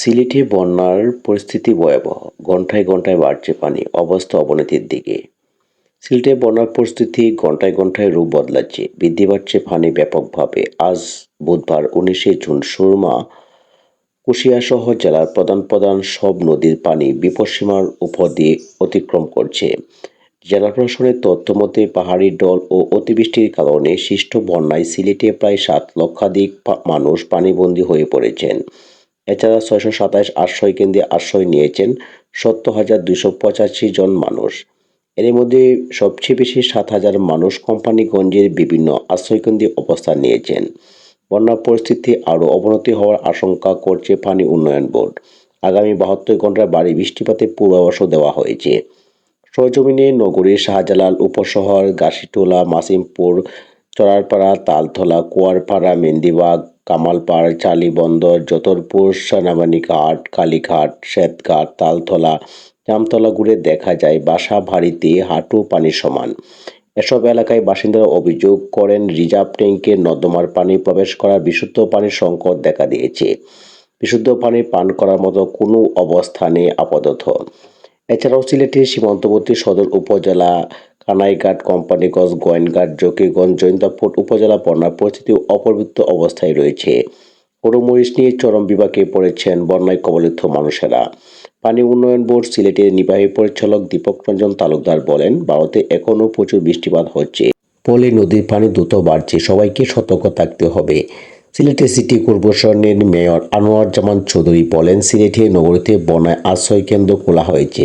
সিলেটে বন্যার পরিস্থিতি ভয়াবহ। ঘন্টায় ঘন্টায় বাড়ছে পানি, অবস্থা অবনতির দিকে। সিলেটে বন্যার পরিস্থিতি ঘন্টায় ঘন্টায় রূপ বদলাচ্ছে। বৃদ্ধি পাচ্ছে পানি ব্যাপকভাবে। আজ বুধবার উনিশে জুন সুরমা, কুশিয়াসহ জেলার প্রধান প্রধান সব নদীর পানি বিপদসীমার উপর দিয়ে অতিক্রম করছে। জেলা প্রশাসনের তথ্য মতে, পাহাড়ি ডল ও অতিবৃষ্টির কারণে সৃষ্ট বন্যায় সিলেটে প্রায় সাত লক্ষাধিক মানুষ পানিবন্দী হয়ে পড়েছেন। এছাড়া ছয়শো সাতাশ আশ্রয় কেন্দ্রে আশ্রয় নিয়েছেন সত্তর হাজার দুইশো পঁচাশি জন মানুষ। এর মধ্যে সবচেয়ে বেশি সাত হাজার মানুষ কোম্পানিগঞ্জের বিভিন্ন আশ্রয়কেন্দ্রে অবস্থান নিয়েছেন। বন্যা পরিস্থিতি আরও অবনতি হওয়ার আশঙ্কা করছে পানি উন্নয়ন বোর্ড। আগামী বাহাত্তর ঘণ্টার বাড়ি বৃষ্টিপাতের পূর্বাভাসও দেওয়া হয়েছে। সরজমিনে নগরীর শাহজালাল উপশহর গাছিটোলা মাসিমপুর, চড়ারপাড়া, তালতলা, কুয়ারপাড়া মেন্দিবাগ কামালপাড় চালিবন্দর যতরপুর সেনাবাহিনীঘাট কালীঘাট, শ্বেতঘাট, তালতলা, জামতলা ঘুরে দেখা যায় বাসা ভারীতে হাঁটু পানি সমান। এসব এলাকায় বাসিন্দারা অভিযোগ করেন, রিজার্ভ ট্যাঙ্কে নর্দমার পানি প্রবেশ করার বিশুদ্ধ পানির সংকট দেখা দিয়েছে। বিশুদ্ধ পানি পান করার মতো কোনো অবস্থানে আপাতত। এছাড়াও সিলেটের সীমান্তবর্তী সদর উপজেলা কানাইঘাট, কোম্পানিগঞ্জ, গোয়েনঘাট, জকিগঞ্জ, জৈন্তাপুর উপজেলা বন্যার পরিস্থিতি অপরিবৃত্ত অবস্থায় রয়েছে। গরুমরিচ নিয়ে চরম বিভাগে পড়েছেন বন্যায় কবলিত মানুষেরা। পানি উন্নয়ন বোর্ড সিলেটের নির্বাহী পরিচালক দীপক রঞ্জন তালুকদার বলেন, ভারতে এখনও প্রচুর বৃষ্টিপাত হচ্ছে। ফলে নদীর পানি দ্রুত বাড়ছে, সবাইকে সতর্ক থাকতে হবে। সিলেটে সিটি কর্পোরেশনের মেয়র আনোয়ার জামান চৌধুরী বলেন সিলেটে নগরীতে বনায় আশ্রয় কেন্দ্র খোলা হয়েছে।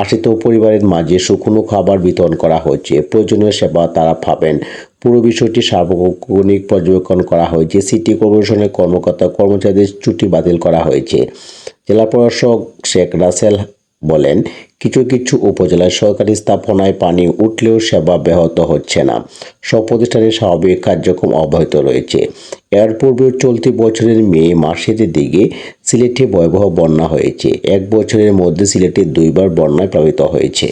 আশ্রিত পরিবারের মাঝে শুকনো খাবার বিতরণ করা হয়েছে। প্রয়োজনীয় সেবা তারা পাবেন। পুরো বিষয়টি সার্বক্ষণিক পর্যবেক্ষণ করা হয়েছে। সিটি কর্পোরেশনের কর্মকর্তা কর্মচারীদের ছুটি বাতিল করা হয়েছে। জেলা প্রশাসক শেখ রাসেল বলেন, কিছু কিছু উপজেলায় সরকারি স্থাপনায় পানি উঠলেও সেবা ব্যাহত হচ্ছে না। সব প্রতিষ্ঠানের স্বাভাবিক কার্যক্রম অব্যাহত রয়েছে। এর পূর্বে চলতি বছরের মে মাসের দিকে সিলেটে ভয়াবহ বন্যা হয়েছে। এক বছরের মধ্যে সিলেটে দুইবার বন্যায় প্লাবিত হয়েছে।